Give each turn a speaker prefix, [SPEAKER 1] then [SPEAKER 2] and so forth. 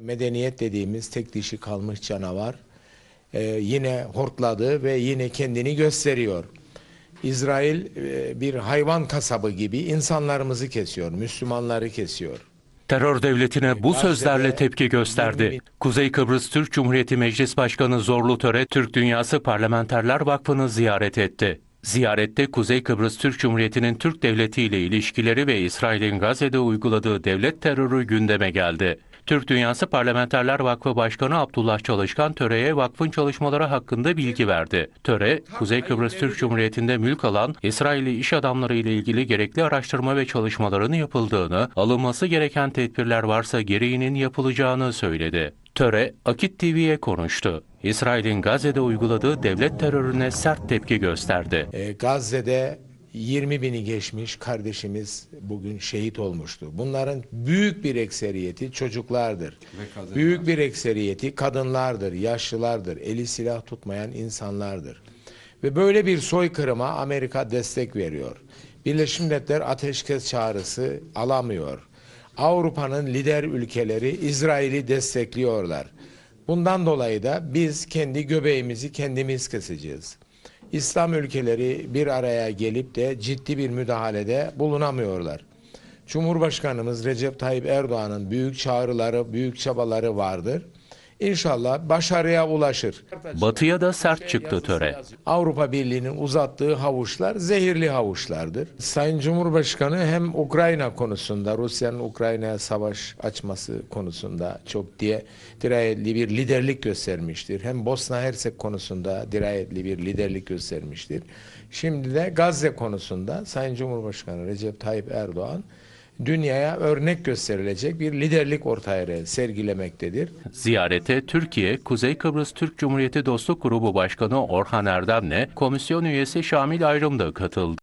[SPEAKER 1] Medeniyet dediğimiz tek dişi kalmış canavar e, yine hortladı ve yine kendini gösteriyor. İsrail e, bir hayvan kasabı gibi insanlarımızı kesiyor, Müslümanları kesiyor.
[SPEAKER 2] Terör devletine bu sözlerle tepki gösterdi. Kuzey Kıbrıs Türk Cumhuriyeti Meclis Başkanı Zorlu Töre, Türk Dünyası Parlamenterler Vakfı'nı ziyaret etti. Ziyarette Kuzey Kıbrıs Türk Cumhuriyeti'nin Türk Devleti ile ilişkileri ve İsrail'in Gazze'de uyguladığı devlet terörü gündeme geldi. Türk Dünyası Parlamenterler Vakfı Başkanı Abdullah Çalışkan Töre'ye vakfın çalışmaları hakkında bilgi verdi. Töre, Kuzey Kıbrıs Türk Cumhuriyeti'nde mülk alan İsrailli iş adamları ile ilgili gerekli araştırma ve çalışmaların yapıldığını, alınması gereken tedbirler varsa gereğinin yapılacağını söyledi. Töre, Akit TV'ye konuştu. İsrail'in Gazze'de uyguladığı devlet terörüne sert tepki gösterdi.
[SPEAKER 1] E, Gazze'de 20 bini geçmiş kardeşimiz bugün şehit olmuştu. Bunların büyük bir ekseriyeti çocuklardır. Büyük bir ekseriyeti kadınlardır, yaşlılardır, eli silah tutmayan insanlardır. Ve böyle bir soykırıma Amerika destek veriyor. Birleşmiş Milletler ateşkes çağrısı alamıyor. Avrupa'nın lider ülkeleri İsrail'i destekliyorlar. Bundan dolayı da biz kendi göbeğimizi kendimiz keseceğiz. İslam ülkeleri bir araya gelip de ciddi bir müdahalede bulunamıyorlar. Cumhurbaşkanımız Recep Tayyip Erdoğan'ın büyük çağrıları, büyük çabaları vardır. İnşallah başarıya ulaşır.
[SPEAKER 2] Batıya da sert çıktı töre.
[SPEAKER 1] Avrupa Birliği'nin uzattığı havuçlar zehirli havuçlardır. Sayın Cumhurbaşkanı hem Ukrayna konusunda, Rusya'nın Ukrayna'ya savaş açması konusunda çok diye dirayetli bir liderlik göstermiştir. Hem Bosna Hersek konusunda dirayetli bir liderlik göstermiştir. Şimdi de Gazze konusunda Sayın Cumhurbaşkanı Recep Tayyip Erdoğan dünyaya örnek gösterilecek bir liderlik ortaya sergilemektedir.
[SPEAKER 2] Ziyarete Türkiye, Kuzey Kıbrıs Türk Cumhuriyeti Dostluk Grubu Başkanı Orhan Erdem'le komisyon üyesi Şamil Ayrım da katıldı.